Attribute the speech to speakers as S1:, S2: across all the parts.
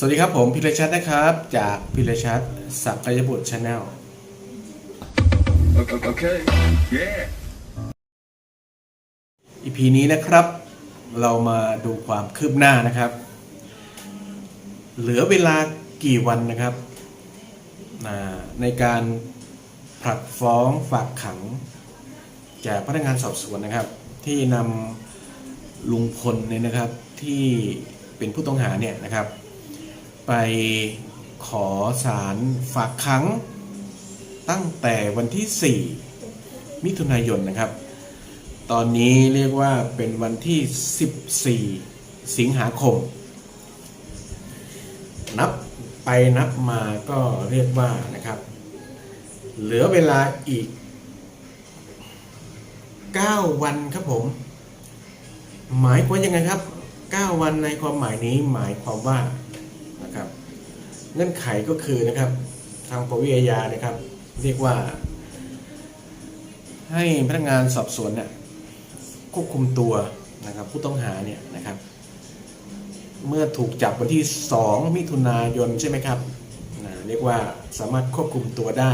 S1: สวัสดีครับผมพิรชัดนะครับ จากพิรชัดสักยบุตรชาแนล
S2: Okay. okay. Yeah.
S1: อีพีนี้นะครับ เรามาดูความคืบหน้านะครับ เหลือเวลากี่วันนะครับอ่าในการผลัดฟ้องฝากขัง จากพนักงานสอบสวนนะครับ ที่นำลุงพลเนี่ยนะครับที่เป็นผู้ต้องหาเนี่ยนะครับ ไปขอสารฝากขังตั้งแต่วันที่ 4 มิถุนายนนะครับ ตอนนี้เรียกว่าเป็นวันที่ 14 สิงหาคม นับไปนับมาก็เรียกว่านะครับ เหลือเวลาอีก 9 วันครับผม หมายความยังไงครับ 9 วันในความหมายนี้หมายความว่า เงื่อนไขก็คือนะครับทางปวิอาญานะครับ เรียกว่า ให้พนักงานสอบสวนเนี่ยควบคุมตัวนะครับผู้ต้องหาเนี่ยนะครับ เมื่อถูกจับวันที่ 2 มิถุนายนใช่ไหมครับนะเรียกว่าสามารถควบคุมตัวได้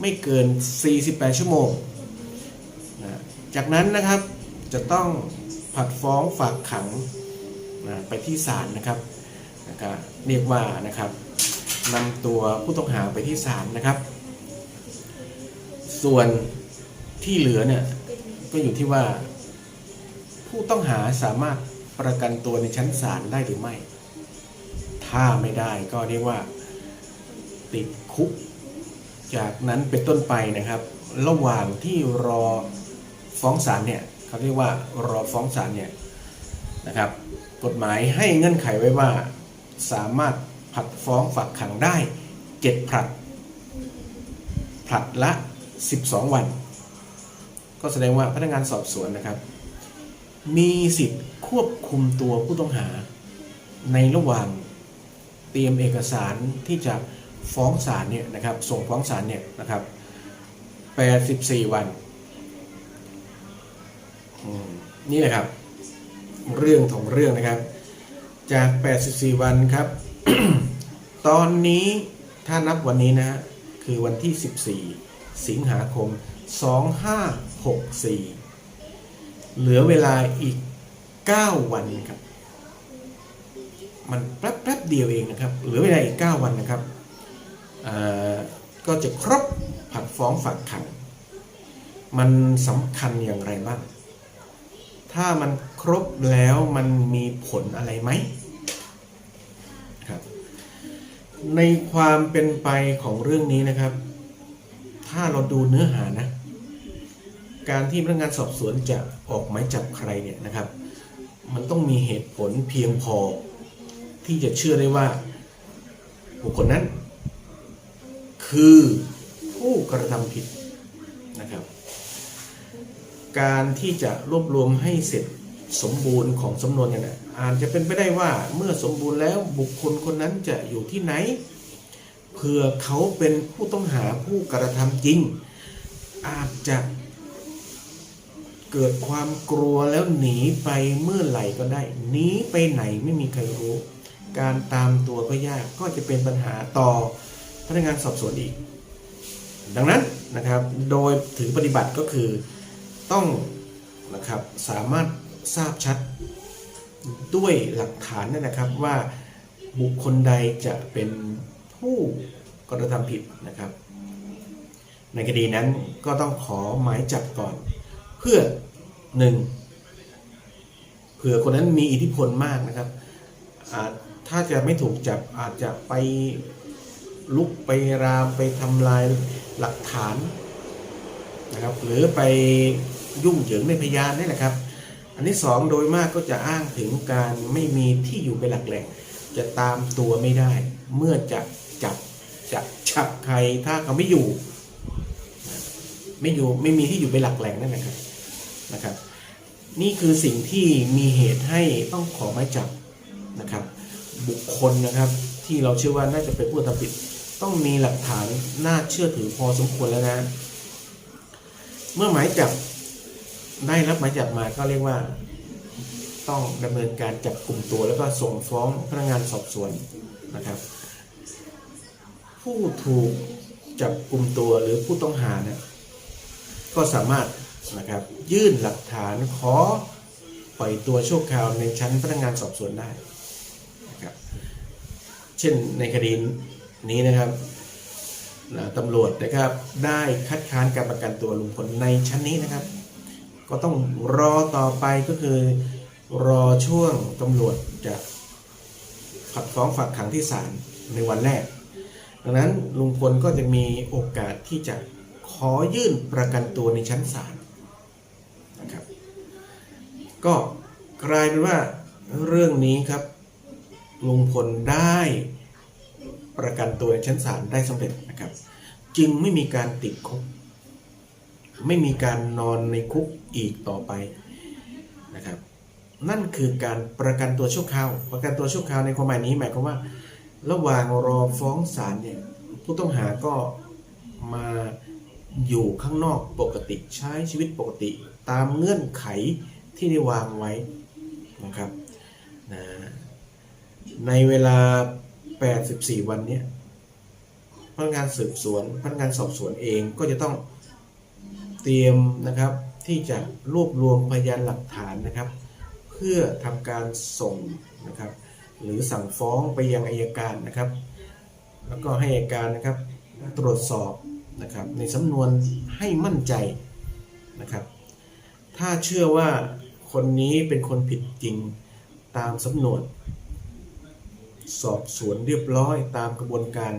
S1: ไม่เกิน 48 ชั่วโมงนะจากนั้นนะครับจะต้องผัดฟ้องฝากขังนะไปที่ศาลนะครับนะครับเรียกว่านะครับ นำตัวผู้ต้องหาไปที่ศาลนะครับ ส่วนที่เหลือเนี่ยก็อยู่ที่ว่า ผู้ต้องหาสามารถประกันตัวในชั้นศาลได้หรือไม่ ถ้าไม่ได้ก็เรียกว่า ติดคุก จากนั้นเป็นต้นไปนะครับ ระหว่างที่รอฟ้องศาลเนี่ยเขาเรียกว่ารอฟ้องศาลเนี่ยนะครับ กฎหมายให้เงื่อนไขไว้ว่าสามารถ ผัดฟ้องฝากขังได้เจ็ดผลัด ผลัดละ 12 วัน ก็แสดงว่าพนักงานสอบสวนนะครับ มีสิทธิ์ควบคุมตัวผู้ต้องหา ในระหว่างเตรียมเอกสารที่จะฟ้องศาลเนี่ยนะครับ ส่งฟ้องศาลเนี่ยนะครับ 84 วัน นี่แหละครับ เรื่องของเรื่องนะครับ จาก 84 วันครับ ตอนนี้ถ้านับวันนี้นะคือวันที่ 14 สิงหาคม 2564 เหลือเวลาอีก 9 วันครับ มันแป๊บแป๊บเดียวเองนะครับ เหลือเวลาอีก 9 วันนะครับก็จะครบผัดฟ้องฝากขัง มันสำคัญอย่างไรบ้าง ถ้ามันครบแล้วมันมีผลอะไรไหมครับ ในความเป็นไปของเรื่องนี้นะครับ ถ้าเราดูเนื้อหานะ การที่พนักงานสอบสวนจะออกหมายจับใครเนี่ยนะครับ มันต้องมีเหตุผลเพียงพอ ที่จะเชื่อได้ว่า บุคคลนั้น คือผู้กระทำผิดนะครับ การที่จะรวบรวมให้เสร็จ สมบูรณ์ของสำนวนเนี่ยนะอาจจะเป็นไปได้ว่าเมื่อสมบูรณ์แล้วบุคคลคนนั้นจะอยู่ที่ไหนเผื่อเขาเป็นผู้ต้องหาผู้กระทำจริง อาจจะเกิดความกลัวแล้วหนีไปเมื่อไหร่ก็ได้หนีไปไหนไม่มีใครรู้ การตามตัวก็ยากก็จะเป็นปัญหาต่อพนักงานสอบสวนอีก ดังนั้นนะครับโดยถือปฏิบัติก็คือต้องนะครับสามารถ ทราบชัดด้วยหลักฐานนั่นนะครับว่าบุคคลใดจะเป็นผู้กระทำผิดนะครับ ในคดีนั้นก็ต้องขอหมายจับก่อน เพื่อหนึ่งเผื่อคนนั้นมีอิทธิพลมากนะครับถ้าจะไม่ถูกจับอาจจะไปลุกไปรามไปทำลายหลักฐานนะครับ หรือไปยุ่งเหยิงในพยานนี่แหละครับ อันที่สองโดยมากก็จะอ้างถึงการไม่มีที่อยู่เป็นหลักแหล่ง จะตามตัวไม่ได้ เมื่อจะจับจะจับใครถ้าเขาไม่อยู่ ไม่อยู่ไม่มีที่อยู่เป็นหลักแหล่งนั่นแหละครับนะครับ นี่คือสิ่งที่มีเหตุให้ต้องขอหมายจับนะครับ บุคคลนะครับที่เราเชื่อว่าน่าจะเป็นผู้กระทำผิดต้องมีหลักฐานน่าเชื่อถือพอสมควรแล้วนะ เมื่อหมายจับ ได้รับหมายจับมาก็เรียกว่าต้องดำเนินการจับกลุ่มตัวแล้วก็ส่งฟ้องพนักงานสอบสวนนะครับ ผู้ถูกจับกลุ่มตัวหรือผู้ต้องหาเนี่ยก็สามารถนะครับยื่นหลักฐานขอปล่อยตัวชั่วคราวในชั้นพนักงานสอบสวนได้นะครับเช่นในคดีนี้นะครับนะตำรวจนะครับได้คัดค้านการประกันตัวลุงพลในชั้นนี้นะครับ ก็ต้องรอต่อไปก็คือรอช่วงตำรวจจะผัดฟ้องฝากขังที่ศาลในวันแรก ดังนั้นลุงพลก็จะมีโอกาสที่จะขอยื่นประกันตัวในชั้นศาลนะครับ ก็กลายเป็นว่าเรื่องนี้ครับลุงพลได้ประกันตัวในชั้นศาลได้สำเร็จนะครับ จึงไม่มีการติดคุก ไม่มีการนอนในคุกอีกต่อไปนะครับ นั่นคือการประกันตัวชั่วคราว ประกันตัวชั่วคราวในความหมายนี้หมายความว่า ระหว่างรอฟ้องศาลเนี่ยผู้ต้องหาก็มาอยู่ข้างนอกปกติใช้ชีวิตปกติ ตามเงื่อนไขที่ได้วางไว้นะครับนะในเวลา 84 วันนี้พนักงานสืบสวนพนักงานสอบสวนเองก็จะต้อง เตรียมนะครับที่จะรวบรวมพยานหลักฐานนะครับ เพื่อทำการส่งนะครับ หรือสั่งฟ้องไปยังอายการนะครับ แล้วก็ให้อายการนะครับตรวจสอบนะครับ ในสำนวนให้มั่นใจนะครับ ถ้าเชื่อว่าคนนี้เป็นคนผิดจริงตามสำนวน สอบสวนเรียบร้อยตามกระบวนการ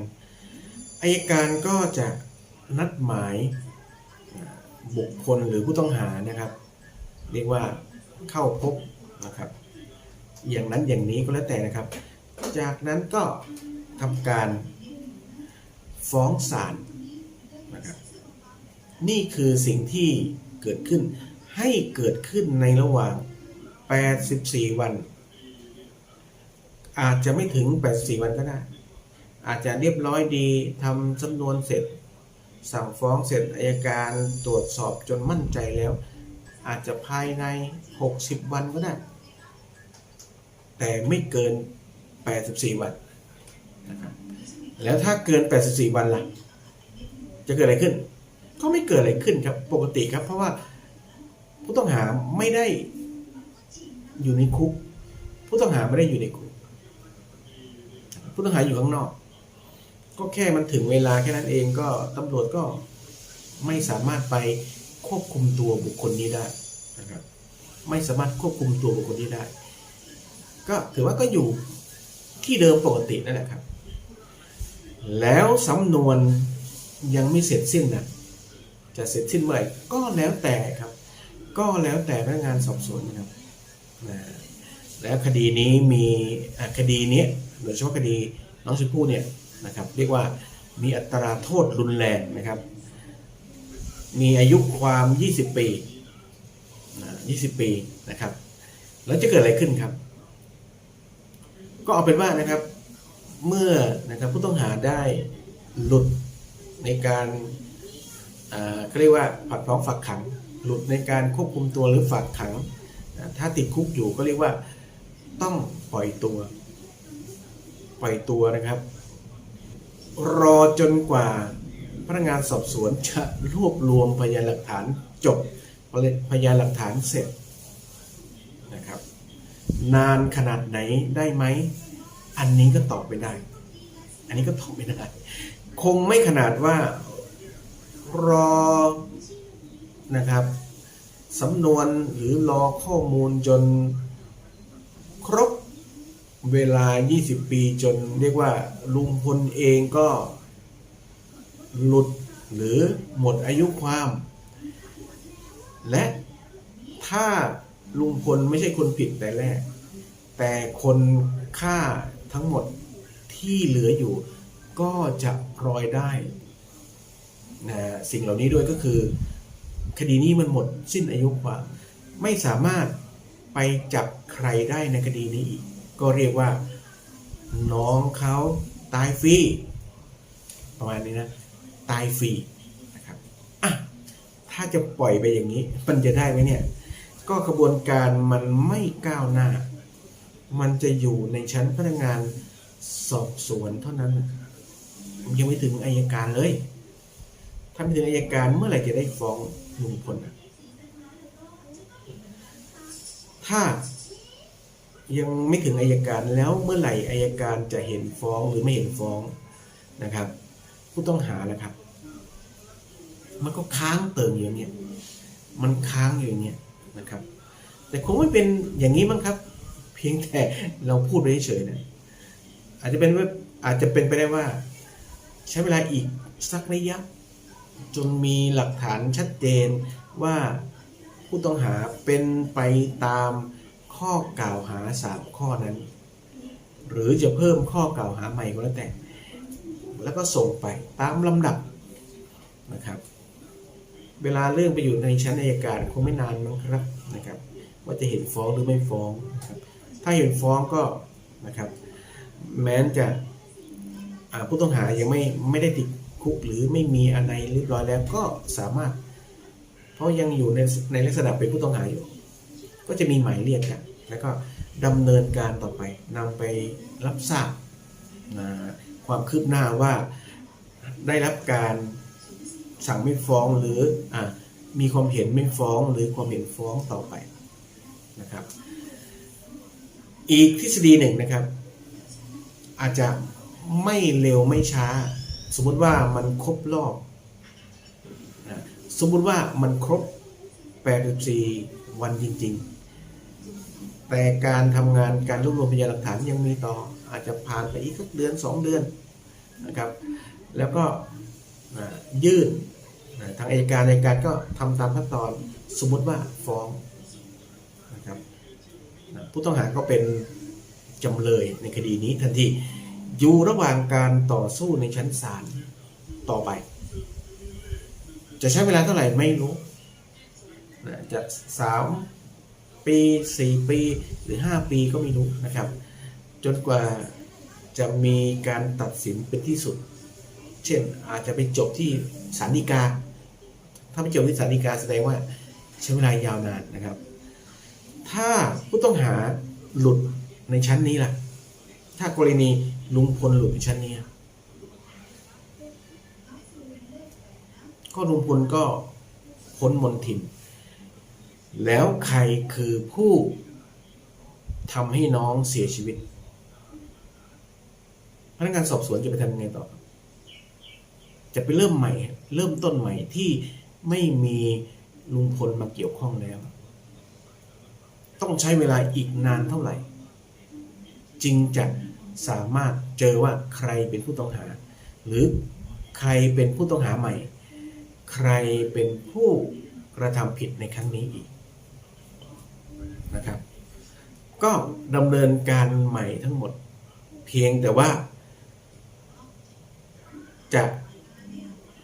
S1: อายการก็จะนัดหมาย บุคคลหรือผู้ต้องหานะครับ เรียกว่าเข้าพบนะครับ อย่างนั้นอย่างนี้ก็แล้วแต่นะครับ จากนั้นก็ทำการฟ้องศาลนะครับ นี่คือสิ่งที่เกิดขึ้นให้เกิดขึ้นในระหว่าง 84 วัน อาจจะไม่ถึง 84 วันก็ได้ อาจจะเรียบร้อยดีทำสำนวนเสร็จ สั่งฟ้องเสร็จอายการตรวจสอบจนมั่นใจแล้ว อาจจะภายใน 60 วันก็ได้ แต่ไม่เกิน 84 วันนะครับแล้วถ้าเกิน 84 วันล่ะ จะเกิดอะไรขึ้น ก็ไม่เกิดอะไรขึ้นครับ ปกติครับ เพราะว่าผู้ต้องหาไม่ได้อยู่ในคุก ผู้ต้องหาไม่ได้อยู่ในคุก ผู้ต้องหาอยู่ข้างนอก ก็แค่มันถึงเวลาแค่นั้นเองก็ตำรวจก็ไม่สามารถไปควบคุมตัวบุคคลนี้ได้นะครับไม่สามารถควบคุมตัวบุคคลนี้ได้ ก็ถือว่าก็อยู่ที่เดิมปกตินั่นแหละครับ แล้วสำนวนยังไม่เสร็จสิ้นนะจะเสร็จสิ้นเมื่อไหร่ก็แล้วแต่ครับ ก็แล้วแต่พนักงานสอบสวนนะครับนะแล้วคดีนี้มีอะคดีนี้โดยเฉพาะคดีน้องชมพู่เนี่ย นะครับเรียกว่ามีอัตราโทษรุนแรงนะครับ มีอายุความ 20 ปีนะ20 ปีนะครับ แล้วจะเกิดอะไรขึ้นครับ ก็เอาเป็นว่านะครับ เมื่อนะครับผู้ต้องหาได้หลุดในการเขาเรียกว่าผัดฟ้องฝากขัง หลุดในการควบคุมตัวหรือฝากขัง ถ้าติดคุกอยู่ก็เรียกว่าต้องปล่อยตัว ปล่อยตัวนะครับ รอจนกว่าพนักงานสอบสวนจะรวบรวมพยานหลักฐานจบพยานหลักฐานเสร็จนะครับ นานขนาดไหนได้ไหม อันนี้ก็ตอบไม่ได้ อันนี้ก็ตอบไม่ได้ คงไม่ขนาดว่ารอนะครับสำนวนหรือรอข้อมูลจนครบ เวลา 20 ปีจนเรียกว่าลุงพลเองก็หลุดหรือหมดอายุความ และถ้าลุงพลไม่ใช่คนผิดแต่แรก แต่คนฆ่าทั้งหมดที่เหลืออยู่ ก็จะพลอยได้นะสิ่งเหล่านี้ด้วยก็คือ คดีนี้มันหมดสิ้นอายุความ ไม่สามารถไปจับใครได้ในคดีนี้อีก ก็เรียกว่าน้องเขาตายฟรีประมาณนี้นะตายฟรีนะครับอะถ้าจะปล่อยไปอย่างนี้มันจะได้ไหมเนี่ยก็กระบวนการมันไม่ก้าวหน้า มันจะอยู่ในชั้นพนักงานสอบสวนเท่านั้นยังไม่ถึงอายการเลย ถ้าไม่ถึงอายการเมื่อไหร่จะได้ฟ้องลุงพลถ้า ยังไม่ถึงอายการแล้วเมื่อไหร่อายการจะเห็นฟ้องหรือไม่เห็นฟ้องนะครับ ผู้ต้องหาแหละครับ มันก็ค้างเติมอยู่อย่างเนี้ยมันค้างอยู่างเนี้ยนะครับ แต่คงไม่เป็นอย่างนี้มั้งครับ เพียงแต่เราพูดไปเฉยๆนะอาจจะเป็นว่าอาจจะเป็นไปได้ว่า ใช้เวลาอีกสักระยะ จนมีหลักฐานชัดเจนว่าผู้ต้องหาเป็นไปตาม ข้อกล่าวหาสามข้อนั้น หรือจะเพิ่มข้อกล่าวหาใหม่ก็แล้วแต่ แล้วก็ส่งไปตามลำดับนะครับ เวลาเรื่องไปอยู่ในชั้นอัยการคงไม่นานมั้งครับนะครับ ว่าจะเห็นฟ้องหรือไม่ฟ้องนะครับถ้าเห็นฟ้องก็นะครับ แม้นจะผู้ต้องหายังไม่ไม่ได้ติดคุกหรือไม่มีอะไรเรียบร้อยแล้วก็สามารถ เพราะยังอยู่ในในลักษณะเป็นผู้ต้องหาอยู่ ก็จะมีหมายเรียกกัน แล้วก็ดำเนินการต่อไปนำไปรับทราบนะความคืบหน้าว่าได้รับการสั่งไม่ฟ้องหรืออ่ามีความเห็นไม่ฟ้องหรือความเห็นฟ้องต่อไปนะครับ อีกทฤษฎีหนึ่งนะครับ อาจจะไม่เร็วไม่ช้า สมมุติว่ามันครบรอบสมมุติว่ามันครบ 84 วันจริง ๆ แต่การทำงานการรวบรวมพยานหลักฐานยังมีต่อ อาจจะผ่านไปอีกสักเดือน 2 เดือนนะครับ แล้วก็ยื่นทางอัยการอัยการก็ทำตามขั้นตอนสมมุติว่าฟ้องนะครับผู้ต้องหาก็เป็นจำเลยในคดีนี้ทันทีอยู่ระหว่างการต่อสู้ในชั้นศาลต่อไป จะใช้เวลาเท่าไหร่ไม่รู้จะสาม ปีสี่ปีหรือห้าปีก็ไม่รู้นะครับ จนกว่าจะมีการตัดสินเป็นที่สุด เช่นอาจจะไปจบที่ศาลฎีกา ถ้าไปจบที่ศาลฎีกาแสดงว่าใช้เวลายาวนานนะครับ ถ้าผู้ต้องหาหลุดในชั้นนี้ล่ะ ถ้ากรณีลุงพลหลุดในชั้นนี้ ก็ลุงพลก็พ้นมนทิน แล้วใครคือผู้ทำให้น้องเสียชีวิต พนักงานสอบสวนจะไปทำยังไงต่อ จะไปเริ่มใหม่ เริ่มต้นใหม่ที่ไม่มีลุงพลมาเกี่ยวข้องแล้ว ต้องใช้เวลาอีกนานเท่าไหร่ จึงจะสามารถเจอว่าใครเป็นผู้ต้องหา หรือใครเป็นผู้ต้องหาใหม่ ใครเป็นผู้กระทำผิดในครั้งนี้อีก นะครับ ก็ดำเนินการใหม่ทั้งหมด เพียงแต่ว่า จะ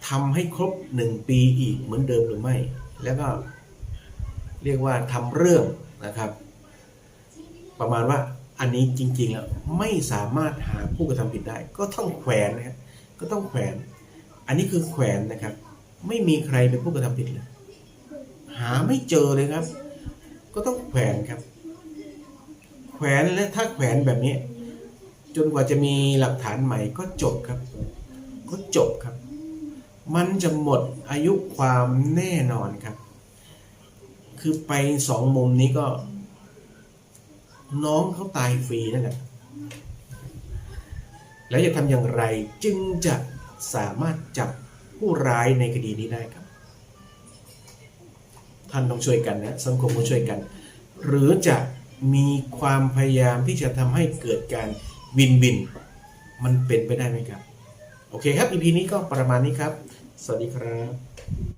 S1: ทำให้ครบหนึ่งปีอีกเหมือนเดิมหรือไม่ แล้วก็เรียกว่าทำเรื่องนะครับ ประมาณว่าอันนี้จริงๆแล้วไม่สามารถหาผู้กระทำผิดได้ ก็ต้องแขวนนะครับก็ต้องแขวน อันนี้คือแขวนนะครับ ไม่มีใครเป็นผู้กระทำผิดเลยหาไม่เจอเลยครับ ก็ต้องแขวนครับ แขวนและถ้าแขวนแบบนี้ จนกว่าจะมีหลักฐานใหม่ก็จบครับ ก็จบครับ มันจะหมดอายุความแน่นอนครับ คือไปสองมุมนี้ก็ น้องเขาตายฟรีนั่นแหละแล้วจะทำอย่างไรจึงจะสามารถจับผู้ร้ายในคดีนี้ได้ครับ ท่านต้องช่วยกันนะสังคมต้องช่วยกัน หรือจะมีความพยายามที่จะทำให้เกิดการวินวิน มันเป็นไปได้ไหมครับ โอเคครับ EP นี้ก็ประมาณนี้ครับ สวัสดีครับ